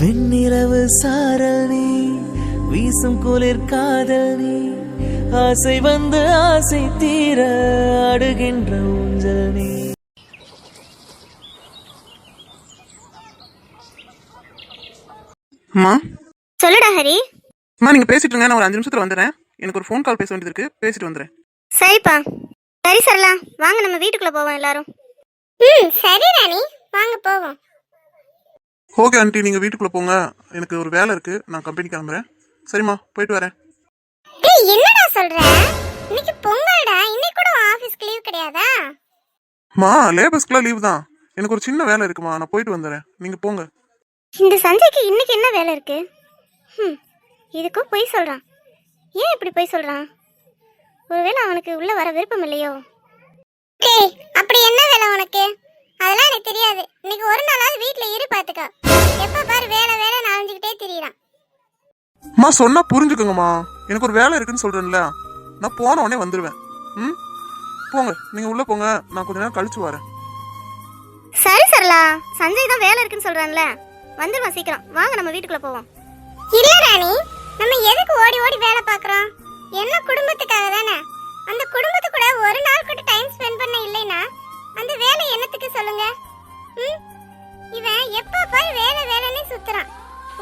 வெண்ணிலவு சாரல் நீ வீசும் குளிர் காதல் நீ ஆசை வந்து ஆசை தீர அடுகின்ற ஊஞ்சல் நீ. அம்மா சொல்லுடா ஹரி. அம்மா நீங்க பேசிட்டு இருங்க நான் ஒரு அஞ்சு நிமிஷத்துல வந்துடுறேன் எனக்கு ஒரு ஃபோன் கால் பேச வேண்டியது இருக்கு. பேசிட்டு வந்துடுறேன் சரிப்பா. சரி சரலா வாங்க நம்ம வீட்டுக்குள்ள போவோம் எல்லாரும். ம் சரி ராணி. வாங்க போவோம். ஓகே ஆண்டி நீங்க வீட்டுக்குள்ள போங்க. எனக்கு ஒரு வேலை இருக்கு. நான் கம்பெனி கிளம்புறேன். சரிம்மா போயிட்டு வரேன். டேய் என்னடா சொல்ற? இன்னைக்கு பொங்கல்டா. இன்னைக்கு கூட ஆபீஸ்க்கு லீவ் கிடையாதா? மா லேபர்ஸ்க்குலாம் லீவ் தான். எனக்கு ஒரு சின்ன வேலை இருக்குமா. நான் போயிட்டு வந்துடுறேன். நீங்க போங்க. இந்த சஞ்சய்க்கு இன்னைக்கு என்ன வேலை இருக்கு? ம் இதுக்கும் பொய் சொல்றான். ஏன் இப்படி பொய் சொல்றான்? ஒருவேளை அவனுக்கு உள்ள வர விருப்பம் இல்லையோ? டேய் அப்படி என்ன வேலை உனக்கு? அதெல்லாம் எனக்கு தெரியாது. இன்னைக்கு ஒரு நாளாவது வீட்ல இரு பாத்துக்க. எப்ப பாரு வேலை வேலை நாலஞ்சுக்கிட்டே திரியறான். அம்மா சொன்னா புரிஞ்சுக்கோங்கம்மா. எனக்கு ஒரு வேலை இருக்குன்னு சொல்றேன்ல. நான் போன உடனே வந்துடுவேன் ம்? போங்க. நீங்க உள்ள போங்க. நான் கொஞ்ச நேரம் கழிச்சு வரேன். சரி சரலா சஞ்சய் தான் வேலை இருக்குன்னு சொல்றான்ல. வந்துருவான் சீக்கிரம். வாங்க நம்ம வீட்டுக்குள்ள போவோம். இல்ல ராணி. நம்ம எதுக்கு ஓடி ஓடி வேலை பார்க்கறோம் என்ன குடும்பத்துக்காக தானே? அந்த குடும்பத்து கூட ஒரு நாள் கூட டைம் ஸ்பெண்ட் பண்ண இல்லைனா அந்த வேலை என்னத்துக்கு சொல்லுங்க? ம்? இவன் எப்ப பாரு வேலை வேலைன்னு சுத்துறான்.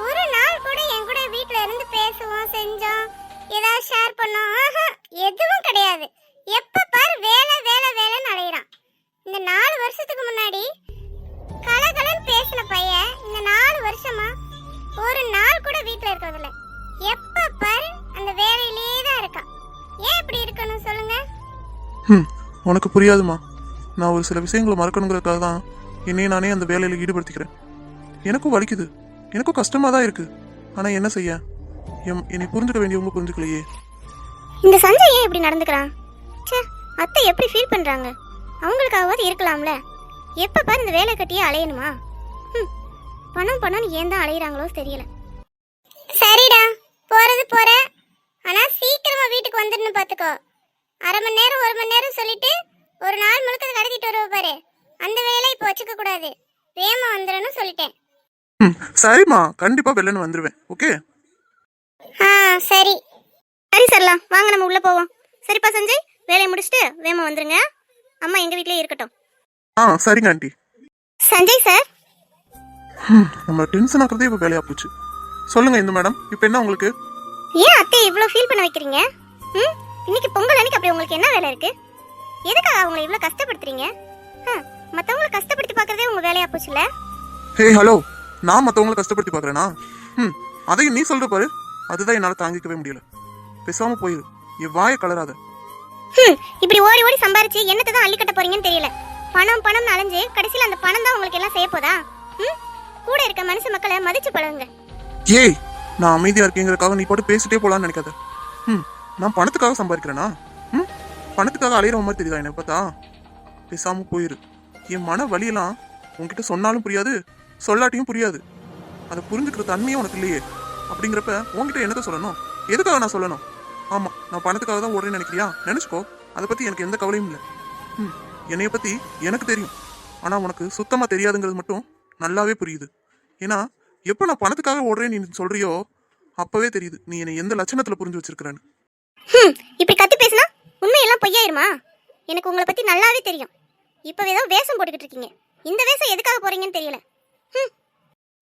ஒரு நாள் கூட என் கூட வீட்ல இருந்து பேசுவோம் செஞ்சோம் ஏதாவது ஷேர் பண்ணோம் ஆஹா எதுவும் கிடையாது. எப்ப பாரு வேலை வேலை வேலைன்னு அலையிறான். இந்த நாலு வருஷத்துக்கு முன்னாடி கலகலன்னு பேசின பையன் இந்த நாலு வருஷமா ஒரு நாள் கூட வீட்ல இருக்கிறதில்ல. எப்ப பாரு அந்த வேலையிலேயே தான் இருக்கான். ஏன் இப்படி இருக்கணும் சொல்லுங்க? ம் உனக்கு புரியாதுமா. நான் ஒரு சில விஷயங்களை மறக்கணுங்கிறதுக்காக தான் என்னையே நானே அந்த வேலையில் ஈடுபடுத்திக்கிறேன். எனக்கும் வலிக்குது. எனக்கும் கஷ்டமாக தான் இருக்குது ஆனால் என்ன செய்ய? எம் என்னை புரிஞ்சுக்க வேண்டியவங்க புரிஞ்சுக்கலையே. இந்த சஞ்சய் ஏன் இப்படி நடந்துக்கிறான்? ச்சே அத்தை எப்படி ஃபீல் பண்ணுறாங்க அவங்களுக்காவது இருக்கலாம்ல. எப்போ பாரு இந்த வேலை கட்டியே அலையணுமா? ம், பணம் பணம்னு ஏன் தான் அலையிறாங்களோ தெரியல. சரிடா போறது போற. ஆனா சீக்கிரமா வீட்டுக்கு வந்துடுன்னு பாத்துக்கோ. அரை மணி நேரம் ஒரு மணி நேரம் சொல்லிட்டு ஒரு நாள் முழுக்க கடத்திட்டு வருவ பாரு. அந்த வேலை இப்போ வச்சுக்க கூடாது. வேகமா வந்துடணும் சொல்லிட்டேன். ம் சரிம்மா. கண்டிப்பாக வெள்ளன்னு வந்துடுவேன் ஓகே? ஆ சரி. சரி சரலாம் வாங்க நம்ம உள்ள போவோம். சரிப்பா சஞ்சய். வேலையை முடிச்சுட்டு வேமா வந்துருங்க. அம்மா எங்க வீட்லயே இருக்கட்டும். ஆ சரிங்க ஆண்டி. சஞ்சய் சார். ம் நம்ம டென்ஷன் ஆக்குறதே இப்போ வேலையாக போச்சு. சொல்லுங்க இந்த மேடம். இப்போ என்ன உங்களுக்கு? ஏன் அத்தை இவ்வளோ ஃபீல் பண்ண வைக்கிறீங்க? ம் இன்னைக்கு பொங்கல் அன்னைக்கு அப்படி உங்களுக்கு என்ன வேலை இருக்கு? எதுக்காக அவங்களை இவ்வளோ கஷ்டப்படுத்துறீங்க? ஆ, மத்தவங்கள கஷ்டப்படுத்தி பார்க்கறதே உங்க வேலையா போச்சுல ஹே ஹலோ நான் மற்றவங்களை கஷ்டப்படுத்தி பார்க்குறேனா? ம் அதையும் நீ சொல்ற பாரு. அதுதான் என்னால் தாங்கிக்கவே முடியல. பேசாமல் போயிரு. என் வாயை கலராத. இப்படி ஓடி ஓடி சம்பாரிச்சு என்னத்தை தான் அள்ளி கட்ட போறீங்கன்னு தெரியல. பணம் பணம் அலைஞ்சு கடைசியில் அந்த பணம் தான் உங்களுக்கு எல்லாம் செய்ய போதா? ம் கூட இருக்க மனுஷ மக்களை மதிச்சு பழகுங்க. ஏய் நான் அமைதியா இருக்கேங்கிறதுக்காக நீ பாட்டு பேசிட்டே போலான்னு நினைக்காத. ம் நான் பணத்துக்காக சம்பாதிக்கிறேனா? பணத்துக்காக அலையிற மாதிரி தெரியுதா என்னை பார்த்தா? பேசாம போயிரு. என் மன வலியெல்லாம் உன்கிட்ட சொன்னாலும் புரியாது சொல்லாட்டியும் புரியாது. அதை புரிஞ்சுக்கிற தன்மையும் உனக்கு இல்லையே. அப்படிங்கிறப்ப உன்கிட்ட என்னத்தை சொல்லணும்? எதுக்காக நான் சொல்லணும்? ஆமா நான் பணத்துக்காக தான் ஓடுறேன்னு நினைக்கிறியா? நினைச்சுக்கோ. அதை பத்தி எனக்கு எந்த கவலையும் இல்லை. ம் என்னைய பத்தி எனக்கு தெரியும். ஆனா உனக்கு சுத்தமா தெரியாதுங்கிறது மட்டும் நல்லாவே புரியுது. ஏன்னா எப்போ நான் பணத்துக்காக ஓடுறேன்னு நீ சொல்றியோ அப்பவே தெரியுது. நீ என்னை எந்த லட்சணத்துல புரிஞ்சு வச்சிருக்கிறேன்னு. இப்படி கத்தி பேசினா உண்மையெல்லாம் பொய்யாயிருமா? எனக்கு உங்களை பத்தி நல்லாவே தெரியும். இப்பவே தான் வேஷம் போட்டுக்கிட்டு இருக்கீங்க. இந்த வேஷம் எதுக்காக போறீங்கன்னு தெரியல.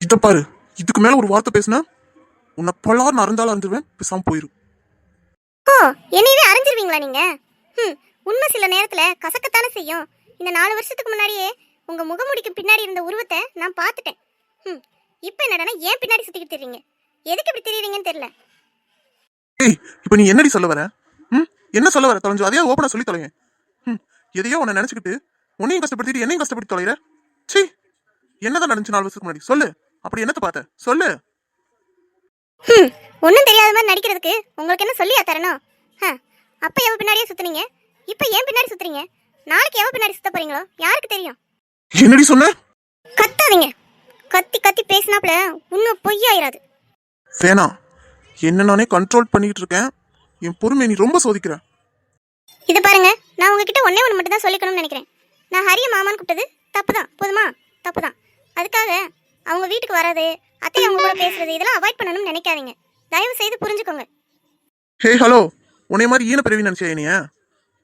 இத பாரு. இதுக்கு மேல ஒரு வார்த்தை பேசுனா உன்னை பல்லார் அறந்தாலும் அறிஞ்சிருவேன் பேசாம போயிரு. ஓ என்னையவே அறிஞ்சிருவீங்களா நீங்க? ஹம், உண்மை சில நேரத்துல கசக்கத்தானே செய்யும். இந்த நாலு வருஷத்துக்கு முன்னாடியே உங்க முகமுடிக்கு பின்னாடி இருந்த உருவத்தை நான் பார்த்துட்டேன். ஹம், இப்போ என்னடான்னா ஏன் பின்னாடி சுத்திக்கிட்டு தெரியுங்க எதுக்கு இப்படி தெரியுறீங்கன்னு தெரியல. ஏய் இப்போ நீ என்னடி சொல்ல வர? ம் என்ன சொல்ல வர தொலைஞ்சு? அதையே ஓப்பனா சொல்லி தொலைங்க. ம் எதையோ உன்னை நினைச்சுக்கிட்டு உன்னையும் கஷ்டப்படுத்திட்டு என்னையும் கஷ்டப்படுத்தி தொலைகிற சீ என்னதான் நடந்துச்சு நாலு வருஷத்துக்கு முன்னாடி? சொல்லு. அப்படி என்னத்த பார்த்த? சொல்லு. ஒண்ணும் தெரியாத மாதிரி நடிக்கிறதுக்கு உங்களுக்கு என்ன சொல்லியா தரணும்? அப்ப எவ பின்னாடியே சுத்துனீங்க. இப்ப ஏன் பின்னாடி சுத்துறீங்க. நாளைக்கு எவ பின்னாடி சுத்த போறீங்களோ? யாருக்கு தெரியும்? என்னடி சொன்ன? கத்தாதீங்க. கத்தி கத்தி பேசினாப்ல இன்னும் பொய்யாயிராது. வேணாம். என்ன நானே கண்ட்ரோல் பண்ணிக்கிட்டு இருக்கேன். என் பொறுமையை நீ ரொம்ப சோதிக்கிற. இது பாருங்க நான் உங்ககிட்ட ஒண்ணே ஒன்று மட்டும் தான் சொல்லிக்கணும்னு நினைக்கிறேன். நான் ஹரிய மாமான்னு கூப்பிட்டது தப்பு தான் போதுமா? தப்பு தான் அதுக்காக அவங்க வீட்டுக்கு வராது அத்தை அவங்க கூட பேசுறது இதெல்லாம் அவாய்ட் பண்ணணும்னு நினைக்காதீங்க. தயவு செய்து புரிஞ்சுக்கோங்க. Hey hello. உன்னை மாதிரி ஈன பிறவி நினச்சியா நீ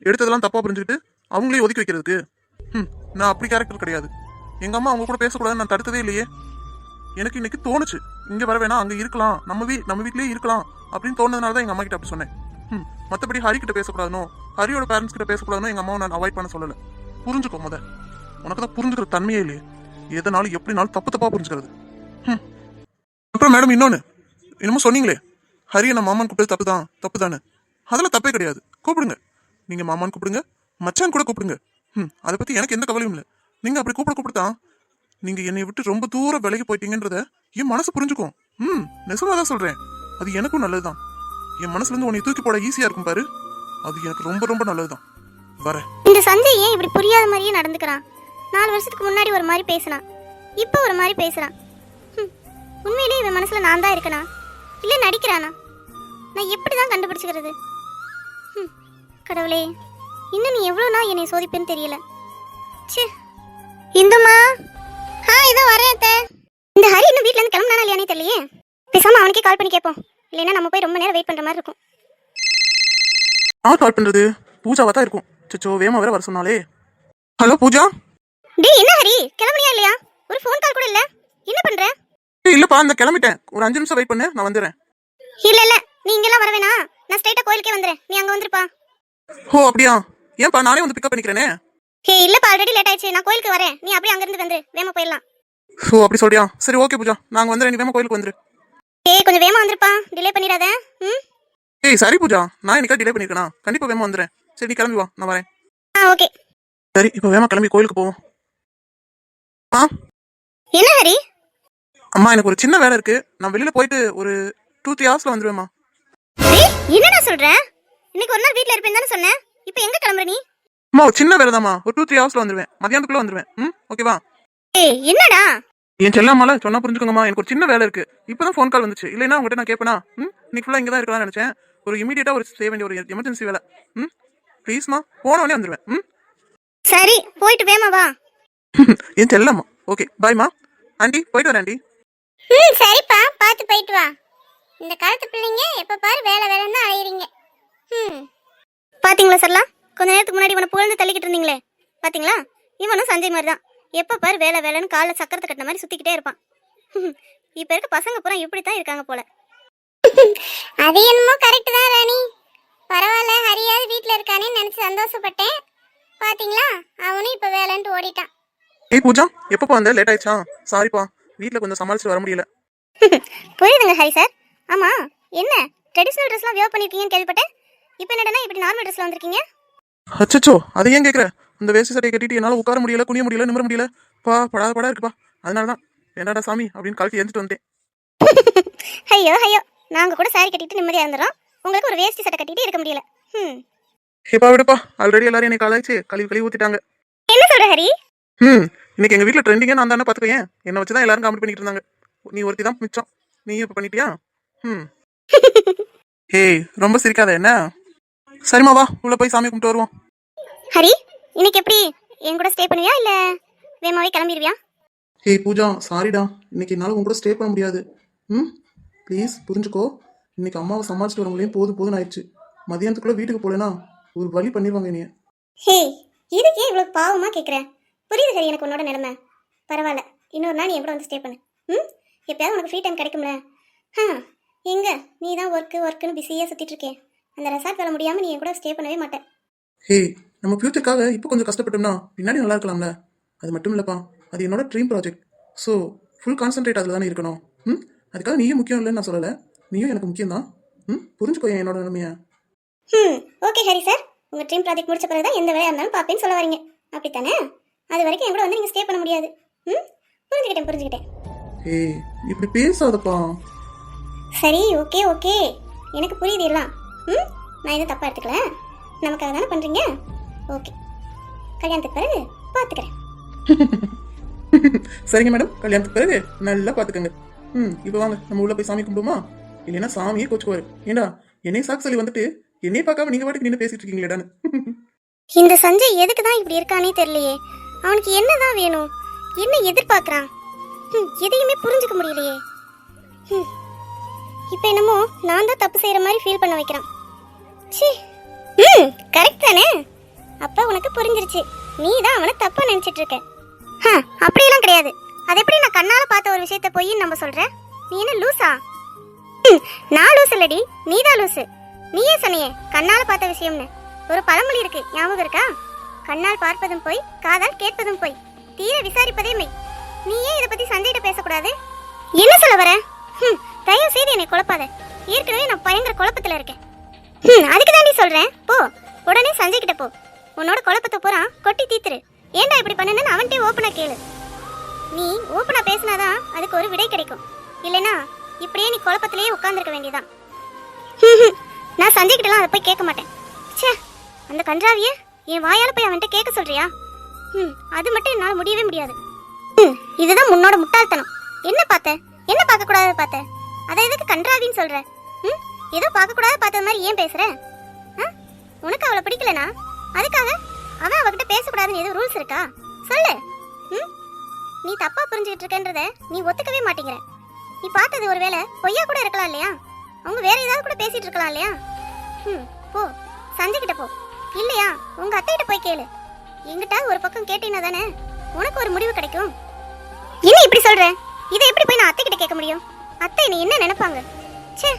எடுத்ததெல்லாம் தப்பாக புரிஞ்சுக்கிட்டு அவங்களே ஒதுக்கி வைக்கிறதுக்கு? ம் நான் அப்படி கேரக்டர் கிடையாது. எங்கள் அம்மா அவங்க கூட பேசக்கூடாதுன்னு நான் தடுத்ததே இல்லையே. எனக்கு இன்னைக்கு தோணுச்சு. இங்கே வர வேணாம் அங்கே இருக்கலாம். நம்ம வீ நம்ம வீட்லயே இருக்கலாம் அப்படின்னு தோணுனதுனால தான் எங்கள் அம்மா கிட்ட அப்படி சொன்னேன். ம். மற்றபடி ஹரி கிட்ட பேசக்கூடாதுனோ? ஹரியோட பேரண்ட்ஸ் கிட்ட பேசக்கூடாதுனோ எங்கள் அம்மாவை நான் அவாய்ட் பண்ண சொல்லலை. புரிஞ்சுக்கோ முத. உனக்கு தான் புரிஞ்சுக்கிற தன்மையே இல்லையே. எதனாலும் எப்படினாலும் தப்பு தப்பாக புரிஞ்சுக்கிறது. ம். அப்புறம் மேடம் இன்னொன்று என்னமோ சொன்னீங்களே. ஹரியை நான் மாமான் கூப்பிட்டது தப்பு தான் தப்பு தானே அதில் தப்பே கிடையாது. கூப்பிடுங்க. நீங்கள் மாமான் கூப்பிடுங்க. மச்சான் கூட கூப்பிடுங்க. ம். அதை பற்றி எனக்கு எந்த கவலையும் இல்லை. நீங்கள் அப்படி கூப்பிட கூப்பிடுதான் நீங்கள் என்னை விட்டு ரொம்ப தூரம் விலகி போயிட்டீங்கன்றத என் மனசு புரிஞ்சுக்கும். ம். நெசமாக தான் சொல்கிறேன் அது எனக்கும் நல்லது தான் என் மனசுலேருந்து உன்னை தூக்கி போட ஈஸியா இருக்கும் பாரு. அது எனக்கு ரொம்ப ரொம்ப நல்லதுதான். வரேன். இந்த சஞ்சய் ஏன் இப்படி புரியாத மாதிரியே நடந்துக்கிறான்? நாலு வருஷத்துக்கு முன்னாடி ஒரு மாதிரி பேசினான். இப்போ ஒரு மாதிரி பேசுறான். உண்மையிலேயே இவன் மனசுல நான் தான் இருக்கனா? இல்ல நடிக்கிறானா? நான் எப்படி தான் கண்டுபிடிச்சுக்கிறது கடவுளே இன்னும் நீ எவ்வளோ நாள் என்னை சோதிப்பேன்னு தெரியல. ச்சே. இந்துமா. ஆ இதோ வரேன் அத்தை. இந்த ஹரி இன்னும் வீட்ல இருந்து கிளம்புனானா இல்லையானே தெரியலையே. பேசாம அவனுக்கே கால் பண்ணி கேட்போம். இல்லைன்னா நம்ம போய் ரொம்ப நேரம் வெயிட் பண்ற மாதிரி இருக்கும். யார் கால் பண்ணுறது பூஜாவாக தான் இருக்கும். சச்சோ வேமா வேற வர சொன்னாலே ஹலோ பூஜா? டேய் என்ன ஹரி? கிளம்புனியா இல்லையா? ஒரு ஃபோன் கால் கூட இல்ல. என்ன பண்ற? ஏய், இல்லைப்பா இந்த கிளம்பிட்டேன். ஒரு அஞ்சு நிமிஷம் வெயிட் பண்ணு நான் வந்துடுறேன் இல்ல இல்ல. நீ இங்கெல்லாம் வர வேணாம். நான் ஸ்ட்ரைட்டா கோயிலுக்கே வந்துறேன். நீ அங்க வந்துருப்பா. ஓ அப்படியா? ஏன்பா நானே வந்து பிக்கப் பண்ணிக்கிறேனே? ஹே இல்லப்பா ஆல்ரெடி லேட் ஆயிடுச்சு. நான் கோயிலுக்கு வரேன். நீ அப்படியே அங்க இருந்து வந்துரு வேமா போயிடலாம். ஓ அப்படி சொல்றியா? சரி ஓகே பூஜா. நாங்கள் வந்துடுறேன் நீ வேமா கோயிலுக்கு வந்துரு. ஏய் கொஞ்சம் வேமா வந்துருப்பா. டிலே பண்ணிடாத. ம்? ஏய் சரி பூஜா. நான் இன்னைக்கா டிலே பண்ணிருக்கேனா? கண்டிப்பா வேமா வந்துடுறேன். சரி நீ கிளம்பி வா. நான் வரேன். Ah okay. சரி இப்போ வேமா கிளம்பி கோயிலுக்கு போவோம். ஆ? என்ன ஹரி? அம்மா எனக்கு ஒரு சின்ன வேலை இருக்கு. நான் வெளியில போயிட்டு ஒரு டூ த்ரீ ஹவர்ஸ்ல வந்துருவேம்மா. டேய் என்னடா சொல்ற? இன்னைக்கு ஒரு நாள் வீட்ல இருப்பேன் தானே சொன்னேன் இப்போ எங்க கிளம்புற நீ? அம்மா ஒரு சின்ன வேலை தாம்மா ஒரு டூ த்ரீ ஹவர்ஸ்ல வந்துருவேன். மதியானத்துக்குள்ள வந்துருவேன். ம்? ஓகேவா? ஏய் என்னடா? என் செல்லாமல சொன்னா புரிஞ்சுக்கோங்கம்மா எனக்கு ஒரு சின்ன வேலை இருக்கு. இப்பதான் ஃபோன் கால் வந்துச்சு. இல்லைன்னா உங்ககிட்ட நான் கேட்பேனா ம்? இன்னைக்கு ஃபுல்லா இங்க தான் இருக்கலாம்னு நினைச்சேன். ஒரு இமீடியட்டா ஒரு செய்ய வேண்டிய ஒரு எமர்ஜென்சி வேலை. ம்? ப்ளீஸ்மா போன உடனே வந்துருவேன். ம்? சரி போயிட்டு வேமா வா. என் செல்லம்மா. ஓகே பாய்மா ஆண்டி போயிட்டு வரேன் ஆண்டி ம் சரிப்பா. பார்த்து போயிட்டு வா. இந்த காலத்து பிள்ளைங்க எப்ப பாரு வேலை வேலைன்னு தான் அலையிறீங்க. ம். பாத்தீங்களா சரலா கொஞ்ச நேரத்துக்கு முன்னாடி இவனை புகழ்ந்து தள்ளிக்கிட்டு இருந்தீங்களே. பாத்தீங்களா? இவனும் சஞ்சய் மாதிரி தான் எப்ப பாரு வேலை வேலைன்னு காலைல சக்கரத்தை கட்டின மாதிரி சுத்திக்கிட்டே இருப்பான். இப்ப இருக்க பசங்க பூரா இப்படி தான் இருக்காங்க போல. அது என்னமோ கரெக்ட் தான் ராணி. பரவாயில்ல ஹரியாவது வீட்ல இருக்கானே நினைச்சு சந்தோஷப்பட்டேன். பாத்தீங்களா? அவனும் இப்ப வேலைன்ட்டு ஓடிட்டான். ஏய் பூஜா எப்பப்பா வந்த? லேட் ஆயிடுச்சா? சாரிப்பா வீட்டில் கொஞ்சம் சமாளிச்சுட்டு வர முடியல. புரியுதுங்க ஹரி சார் ஆமா என்ன? ட்ரெடிஷ்னல் ட்ரெஸ்லாம் வியர் பண்ணிருக்கீங்கன்னு கேள்விப்பட்டேன். இப்போ என்னடா இப்படி நார்மல் ட்ரெஸ்ல வந்திருக்கீங்க? அச்சச்சோ அதை ஏன் கேட்குற இந்த வேஷ்டி சட்டையை கட்டிட்டு என்னால் உட்கார முடியல குனிய முடியல நிமிர முடியல. பா படாத படா இருக்குப்பா. அதனால தான் என்னடா சாமி அப்படின்னு கழட்டி எரிஞ்சிட்டு வந்தேன் ஐயோ ஐயோ நாங்க கூட சாரி கட்டிட்டு நிம்மதியா இருந்துறோம். உங்களுக்கு ஒரு வேஷ்டி சட்டை கட்டிட்டு இருக்க முடியல. ம் ஏப்பா விடுப்பா. ஆல்ரெடி எல்லாரும் என்னை காலாச்சு கழுவி கழுவி ஊத்திட்டாங்க. என்ன சொல்ற ஹரி? ம் இன்னைக்கு எங்கள் வீட்டில் ட்ரெண்டிங்கே நான் தானே பார்த்துக்கேன் என்னை வச்சு தான் எல்லாரும் காமெடி பண்ணிட்டு இருந்தாங்க. நீ ஒருத்தி தான் மிச்சம். நீயும் இப்போ பண்ணிட்டியா? ம் ஏய் ரொம்ப சிரிக்காத என்ன? சரிம்மா வா. உள்ள போய் சாமி கும்பிட்டு வருவோம். ஹரி இன்னைக்கு எப்படி? என் கூட ஸ்டே பண்ணுவியா இல்ல வேமாவே கிளம்பிடுவியா? ஏய் பூஜா சாரிடா இன்னைக்கு என்னால் உங்க கூட ஸ்டே பண்ண முடியாது. ம்? ப்ளீஸ் புரிஞ்சுக்கோ. இன்னைக்கு அம்மாவை சமாளிச்சுட்டு வர முடியும் போதும் போதும் ஆயிடுச்சு. மதியானத்துக்குள்ள வீட்டுக்கு போகலனா ஒரு வழி பண்ணிடுவாங்க நீ ஹே இதுக்கு இவ்வளவு பாவமா கேக்குற? புரியுது ஹரி எனக்கு உன்னோட நிலைமை. பரவாயில்ல. இன்னொரு நாள் நீ என் கூட வந்து ஸ்டே பண்ணு. ம்? எப்பயாவது உனக்கு ஃப்ரீ டைம் கிடைக்கும்ல. ஆ எங்க? நீ தான் ஒர்க்கு ஒர்க்குன்னு பிஸியாக சுத்திட்டு இருக்கே. அந்த ரெசார்ட் வேலை முடியாம நீ என் கூட ஸ்டே பண்ணவே மாட்டேன் ஹே நம்ம ஃபியூச்சருக்காக இப்போ கொஞ்சம் கஷ்டப்பட்டோம்னா பின்னாடி நல்லா இருக்கலாம்ல? அது மட்டும் இல்லைப்பா. அது என்னோட dream project so full concentrate அதில் தானே இருக்கணும். ம்? அதுக்காக நீயும் முக்கியம் இல்லைன்னு நான் சொல்லலை. நீயும் எனக்கு முக்கியம் தான் ம்? புரிஞ்சுக்கோ என்னோட நிலைமையை. ம் ஓகே ஹரி சார் உங்கள் ட்ரீம் ப்ராஜெக்ட் முடிச்ச பிறகு தான் எந்த வேலையாக இருந்தாலும் பார்ப்பேன்னு சொல்ல வரீங்க. அப்படித்தானே? அது வரைக்கும் என் கூட வந்து நீங்கள் ஸ்டே பண்ண முடியாது. ம்? புரிஞ்சுக்கிட்டேன் புரிஞ்சுக்கிட்டேன். ஏய் இப்படி பேசாதப்பா. சரி ஓகே ஓகே எனக்கு புரியுது எல்லாம். ம்? நான் எதுவும் தப்பாக எடுத்துக்கல. நமக்காக தானே பண்ணுறீங்க ஓகே. கல்யாணத்துக்கு பிறகு பார்த்துக்கிறேன். சரிங்க மேடம். கல்யாணத்துக்கு பிறகு நல்லா பார்த்துக்கங்க. ம் இப்போ வாங்க. நம்ம உள்ள போய் சாமி கும்பிடுமா இல்லைன்னா சாமியே கோச்சுக்குவாரு. ஏண்டா என்னைய சாக்கு சொல்லி வந்துட்டு என்னைய பார்க்காம நீங்க பாட்டுக்கு நின்று பேசிட்டு இருக்கீங்களேடான்னு இந்த சஞ்சய் எதுக்கு தான் இப்படி இருக்கானே தெரியலையே. அவனுக்கு என்னதான் வேணும்? என்ன எதிர்பார்க்கறான்? எதையுமே புரிஞ்சுக்க முடியலையே. நான் தான் தப்பு செய்யற மாதிரி ஃபீல் பண்ண வைக்கிறான். ச்சீ. ம் கரெக்ட் தானே? அப்ப உனக்கு புரிஞ்சிருச்சு. நீ தான் அவனை தப்பா நினைச்சிட்டு இருக்க. அப்படியெல்லாம் கிடையாது. அது எப்படி நான் கண்ணால பார்த்த ஒரு விஷயத்த போய் நம்ம சொல்ற? நீ என்ன லூசா? ம், நான் லூஸ் இல்லடி. நீ தான் லூசு. நீயே சொன்னியே கண்ணால பார்த்த விஷயம்னு. ஒரு பழமொழி இருக்கு. ஞாபகம் இருக்கா? கண்ணால் பார்ப்பதும் போய் காதால் கேட்பதும் போய். தீர விசாரிப்பதே மெய். நீ ஏன் இதை பத்தி சந்தையிட பேசக்கூடாது? என்ன சொல்ல வர? ம் தயவு செய்து என்னை குழப்பாத. ஏற்கனவே நான் பயங்கர குழப்பத்துல இருக்கேன். ம் அதுக்கு தாண்டி சொல்றேன் போ உடனே சஞ்சய் கிட்ட போ. உன்னோட குழப்பத்தை பூரா கொட்டி தீத்துரு. ஏன்டா இப்படி பண்ணனு அவன்கிட்ட ஓப்பனா கேளு. நீ ஓப்பனா பேசினாதான் அதுக்கு ஒரு விடை கிடைக்கும். இல்லைனா இப்படியே நீ குழப்பத்திலேயே உட்கார்ந்திருக்க வேண்டியதான் நான் சந்திக்கிட்டலாம் அதை போய் கேட்க மாட்டேன். ச்சே அந்த கன்றாவிய என் வாயால போய் அவன்கிட்ட கேட்க சொல்றியா? ம் அது மட்டும் என்னால் முடியவே முடியாது. ம் இதுதான் முன்னோட முட்டாள்தனம். என்ன பார்த்த? என்ன பார்க்க பார்த்த? அதை எதுக்கு கன்றாவின்னு சொல்ற? ம் ஏதோ பார்க்க கூடாது பார்த்த மாதிரி ஏன் பேசுற? ஆ? உனக்கு அவளை பிடிக்கலனா? அதுக்காக அவன் அவகிட்ட பேசக்கூடாதுன்னு எதுவும் ரூல்ஸ் இருக்கா? சொல்லு. ம்? நீ தப்பா புரிஞ்சுக்கிட்டு இருக்கன்றத நீ ஒத்துக்கவே மாட்டேங்கிற. நீ பார்த்தது ஒருவேளை பொய்யா கூட இருக்கலாம் இல்லையா? அவங்க வேற ஏதாவது கூட பேசிட்டு இருக்கலாம் இல்லையா? ம் போ. சஞ்சிக்கிட்ட போ. இல்லையா? உங்க அத்தைகிட்ட போய் கேளு. எங்கிட்ட ஒரு பக்கம் கேட்டீங்கன்னா தானே உனக்கு ஒரு முடிவு கிடைக்கும். என்ன இப்படி சொல்ற? இதை எப்படி போய் நான் அத்தை கிட்ட கேட்க முடியும்? அத்தை நீ என்ன நினைப்பாங்க? ச்சே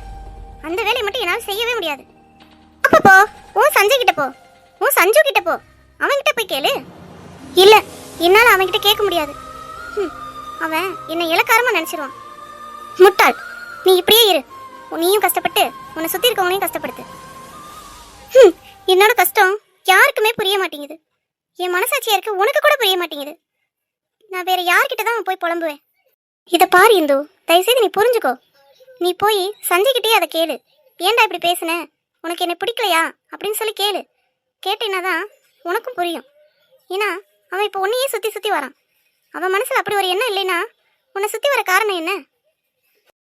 அந்த வேலையை மட்டும் என்னால் செய்யவே முடியாது. அப்போ போ. உன் சஞ்சய் கிட்ட போ. உன் சஞ்சு கிட்ட போ. அவன்கிட்ட போய் கேளு. இல்ல என்னால அவன்கிட்ட கேட்க முடியாது. அவன் என்னை இலக்காரமா நினைச்சிருவான். முட்டாள் நீ இப்படியே இரு. நீயும் கஷ்டப்பட்டு உன்னை சுத்தி இருக்கவனையும் கஷ்டப்படுத்து. என்னோட கஷ்டம் யாருக்குமே புரிய மாட்டேங்குது. என் மனசாட்சியா இருக்க உனக்கு கூட புரிய மாட்டேங்குது. நான் வேற யார்கிட்ட தான் போய் புலம்புவேன்? இதை பாரு இந்து. தயவுசெய்து நீ புரிஞ்சுக்கோ. நீ போய் சஞ்சய்கிட்டே அதை கேளு. ஏன்டா இப்படி பேசுன? உனக்கு என்னை பிடிக்கலையா? அப்படின்னு சொல்லி கேளு. கேட்டீங்கன்னா தான் உனக்கும் புரியும். ஏன்னா அவன் இப்போ உன்னையே சுற்றி சுற்றி வரான். அவன் மனசில் அப்படி ஒரு எண்ணம் இல்லைன்னா உன்னை சுற்றி வர காரணம் என்ன?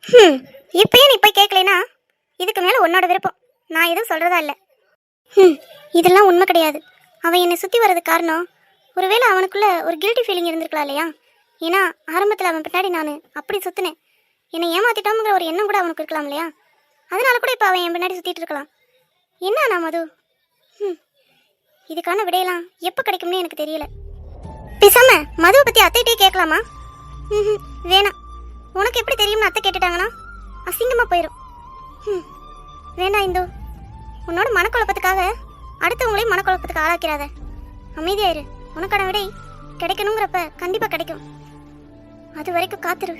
ம் இப்பயே நீ போய் கேட்கலனா இதுக்கு மேலே உன்னோட விருப்பம். நான் எதுவும் சொல்கிறதா இல்லை. ம் இதெல்லாம் உண்மை கிடையாது. அவன் என்னை சுற்றி வர்றது காரணம் ஒருவேளை அவனுக்குள்ள ஒரு கில்ட்டி ஃபீலிங் இருந்திருக்கலாம் இல்லையா? ஏன்னா ஆரம்பத்தில் அவன் பின்னாடி நான் அப்படி சுற்றினேன் என்னை ஏமாத்திட்டோங்கிற ஒரு எண்ணம் கூட அவனுக்கு இருக்கலாம் இல்லையா? அதனால கூட இப்போ அவன் என் பின்னாடி சுற்றிட்டு இருக்கலாம். என்ன நான் மது? ம் இதுக்கான விடையெல்லாம் எப்போ கிடைக்கும்னு எனக்கு தெரியல. பிசாம மதுவை பற்றி அத்தைகிட்டே கேட்கலாமா? ம் வேணாம். உனக்கு எப்படி தெரியும்னு அத்தை கேட்டுட்டாங்கன்னா அசிங்கமாக போயிடும் ம் வேண்டாம் இந்து. உன்னோட மனக்குழப்பத்துக்காக அடுத்தவங்களையும் மனக்குழப்பத்துக்கு ஆளாக்கிறாத அமைதியாயிரு. உனக்கான விடை கிடைக்கணுங்கிறப்ப கண்டிப்பாக கிடைக்கும். அது வரைக்கும் காத்திரு.